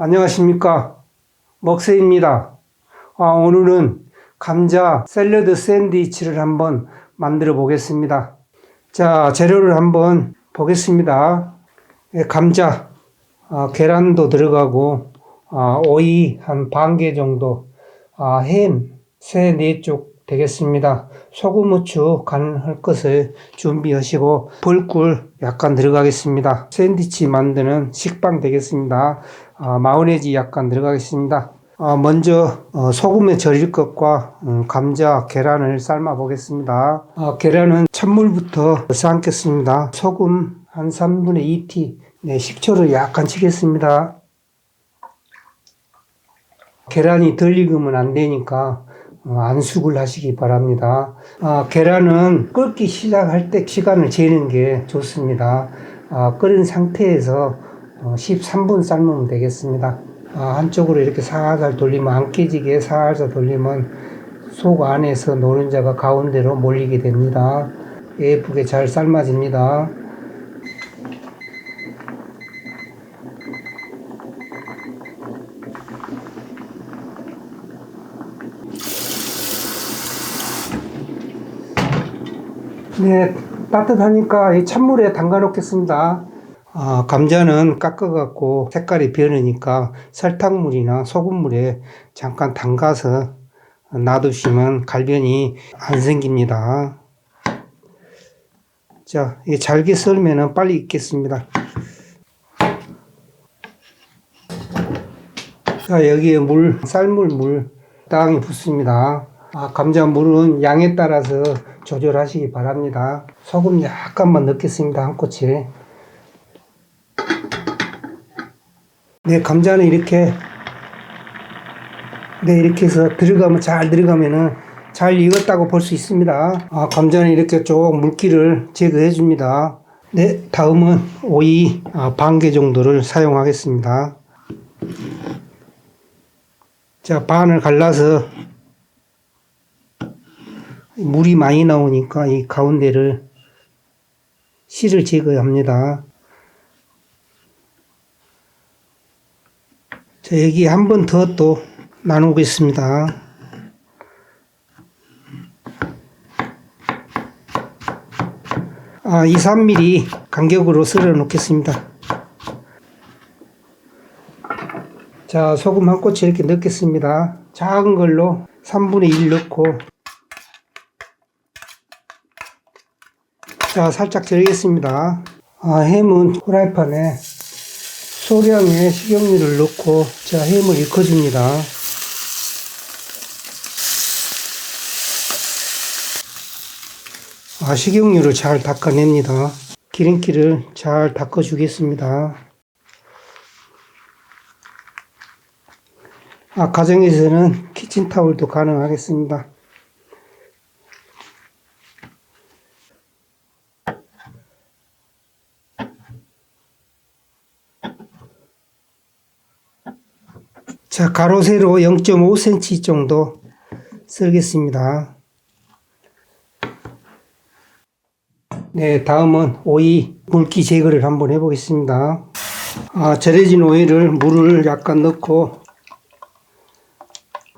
안녕하십니까. 먹새입니다. 아, 오늘은 감자 샐러드 샌드위치를 한번 만들어 보겠습니다. 자, 재료를 한번 보겠습니다. 예, 감자, 아, 계란도 들어가고, 아, 오이 한 반 개 정도, 아, 햄, 세, 네 쪽 되겠습니다. 소금, 후추 간할 것을 준비하시고, 벌꿀 약간 들어가겠습니다. 샌드위치 만드는 식빵 되겠습니다. 아, 마요네즈 약간 들어가겠습니다. 아, 먼저 어, 소금에 절일 것과 음, 감자, 계란을 삶아 보겠습니다. 아, 계란은 찬물부터 삶겠습니다. 소금 한 3분의 2티, 네, 식초를 약간 치겠습니다. 계란이 덜 익으면 안 되니까 어, 안숙을 하시기 바랍니다. 아, 계란은 끓기 시작할 때 시간을 재는 게 좋습니다. 아, 끓은 상태에서 어, 13분 삶으면 되겠습니다. 아, 한쪽으로 이렇게 살살 돌리면 안 깨지게 살살 돌리면 속 안에서 노른자가 가운데로 몰리게 됩니다. 예쁘게 잘 삶아집니다. 네, 따뜻하니까 이 찬물에 담가 놓겠습니다. 아, 감자는 깎아갖고 색깔이 변하니까 설탕물이나 소금물에 잠깐 담가서 놔두시면 갈변이 안 생깁니다. 자, 이 잘게 썰면은 빨리 익겠습니다. 자, 여기에 물, 쌀물 물 땅에 붓습니다. 아, 감자 물은 양에 따라서 조절하시기 바랍니다. 소금 약간만 넣겠습니다. 한 꼬치. 네, 감자는 이렇게, 네, 이렇게 해서 들어가면, 잘 들어가면은 잘 익었다고 볼 수 있습니다. 아, 감자는 이렇게 쭉 물기를 제거해 줍니다. 네, 다음은 오이 아, 반개 정도를 사용하겠습니다. 자, 반을 갈라서 물이 많이 나오니까 이 가운데를 씨를 제거합니다. 자, 여기 한 번 더 또 나누겠습니다. 아, 2, 3mm 간격으로 썰어 놓겠습니다. 자, 소금 한 꼬치 이렇게 넣겠습니다. 작은 걸로 3분의 1 넣고 자, 살짝 절이겠습니다. 아, 햄은 후라이팬에 소량의 식용유를 넣고 자, 햄을 익혀줍니다. 아, 식용유를 잘 닦아냅니다. 기름기를 잘 닦아주겠습니다. 아, 가정에서는 키친타올도 가능하겠습니다. 자, 가로 세로 0.5cm 정도 썰겠습니다. 네, 다음은 오이 물기 제거를 한번 해보겠습니다. 아, 절여진 오이를 물을 약간 넣고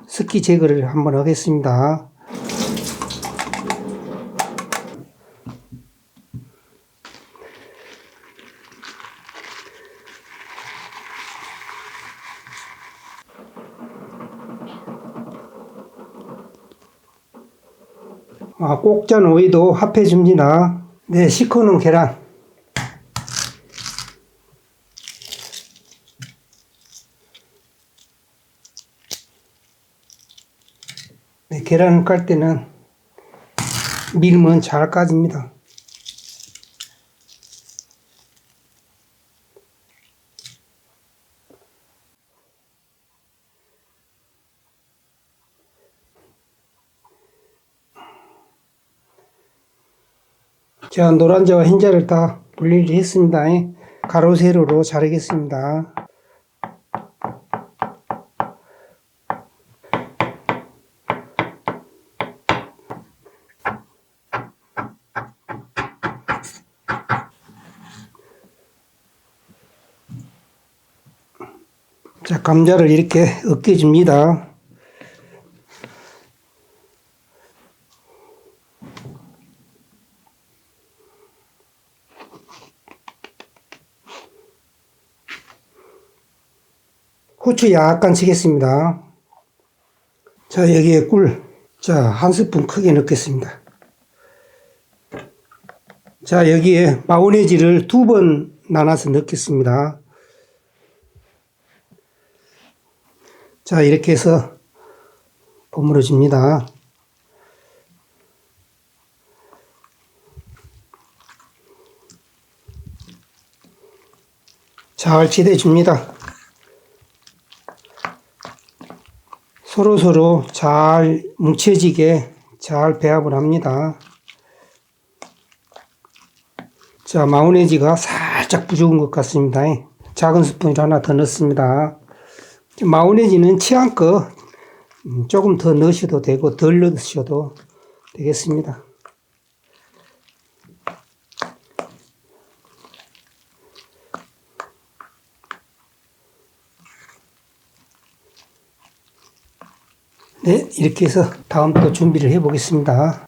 습기 제거를 한번 하겠습니다. 아, 꼭잔 오이도 합해 줍니다. 네, 시커먼 계란. 네, 계란을 깔 때는 밀면 잘 까집니다. 자, 노란자와 흰자를 다 분리를 했습니다. 가로 세로로 자르겠습니다. 자, 감자를 이렇게 으깨줍니다. 후추 약간 치겠습니다. 자, 여기에 꿀. 자, 한 스푼 크게 넣겠습니다. 자, 여기에 마요네즈를 두 번 나눠서 넣겠습니다. 자, 이렇게 해서 버무려 줍니다. 잘 지대 줍니다. 서로 서로 잘 뭉쳐지게 잘 배합을 합니다. 자, 마요네즈가 살짝 부족한 것 같습니다. 작은 스푼을 하나 더 넣습니다. 마요네즈는 취향껏 음, 조금 더 넣으셔도 되고 덜 넣으셔도 되겠습니다. 네, 이렇게 해서 다음 또 준비를 해 보겠습니다.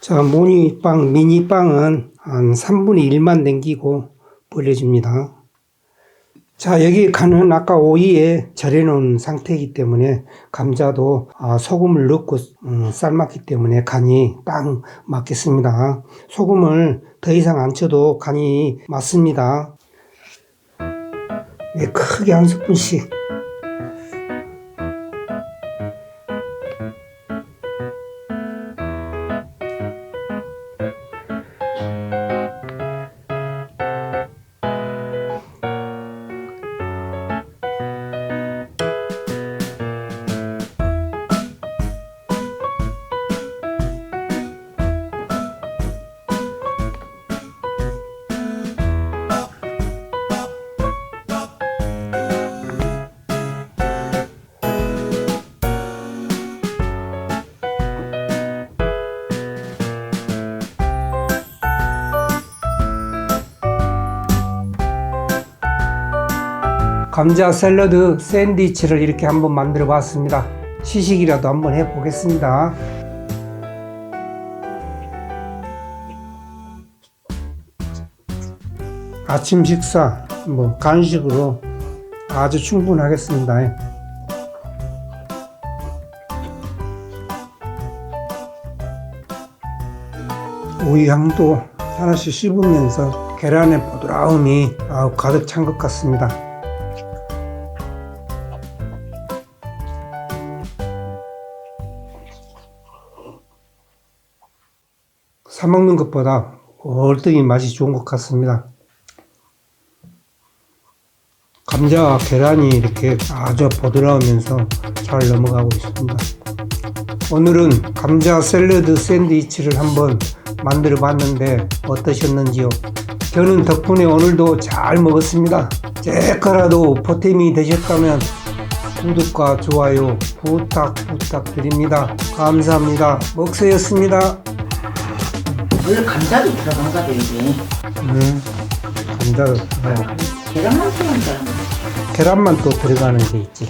자, 모니빵, 미니빵은 한 3분의 1만 남기고 벌려줍니다. 자, 여기 간은 아까 오이에 절여놓은 상태이기 때문에 감자도 아, 소금을 넣고 음, 삶았기 때문에 간이 딱 맞겠습니다. 소금을 더 이상 안 쳐도 간이 맞습니다. 네, 크게 한 스푼씩. 감자 샐러드 샌드위치를 이렇게 한번 만들어 봤습니다. 시식이라도 한번 해 보겠습니다. 아침 식사, 뭐 간식으로 아주 충분하겠습니다. 오이 향도 하나씩 씹으면서 계란의 아우 가득 찬 것 같습니다. 사 먹는 것보다 월등히 맛이 좋은 것 같습니다. 감자와 계란이 이렇게 아주 보드라우면서 잘 넘어가고 있습니다. 오늘은 감자 샐러드 샌드위치를 한번 만들어 봤는데 어떠셨는지요? 저는 덕분에 오늘도 잘 먹었습니다. 조금이라도 보탬이 되셨다면 구독과 좋아요 부탁 부탁드립니다. 감사합니다. 먹새였습니다. 원래 감자도 들어간가 봐 이게 네, 감자, 어, 계란만 들어간 줄 알았네 계란만 또 들어가는 게 있지.